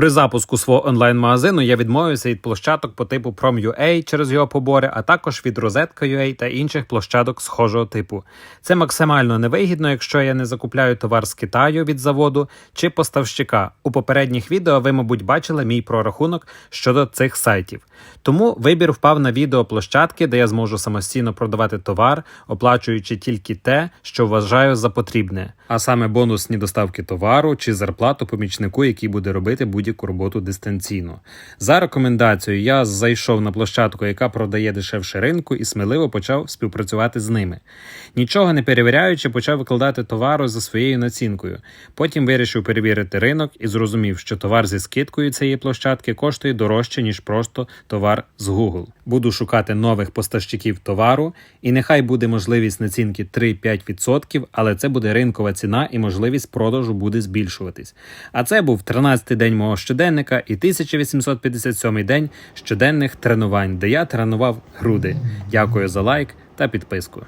При запуску свого онлайн-магазину я відмовився від площадок по типу Prom.ua через його побори, а також від Rosetka.ua та інших площадок схожого типу. Це максимально невигідно, якщо я не закупляю товар з Китаю від заводу чи поставщика. У попередніх відео ви, мабуть, бачили мій прорахунок щодо цих сайтів. Тому вибір впав на відео площадки, де я зможу самостійно продавати товар, оплачуючи тільки те, що вважаю за потрібне, а саме бонусні доставки товару чи зарплату помічнику, який буде робити будь-яку роботу дистанційно. За рекомендацією, я зайшов на площадку, яка продає дешевше ринку, і сміливо почав співпрацювати з ними. Нічого не перевіряючи, почав викладати товару за своєю націнкою. Потім вирішив перевірити ринок і зрозумів, що товар зі скидкою цієї площадки коштує дорожче, ніж просто товар з Google. Буду шукати нових поставщиків товару, і нехай буде можливість націнки 3-5%, але це буде ринкова ціна і можливість продажу буде збільшуватись. А це був 13-й день мого щоденника і 1857 день щоденних тренувань, де я тренував груди. Дякую за лайк та підписку.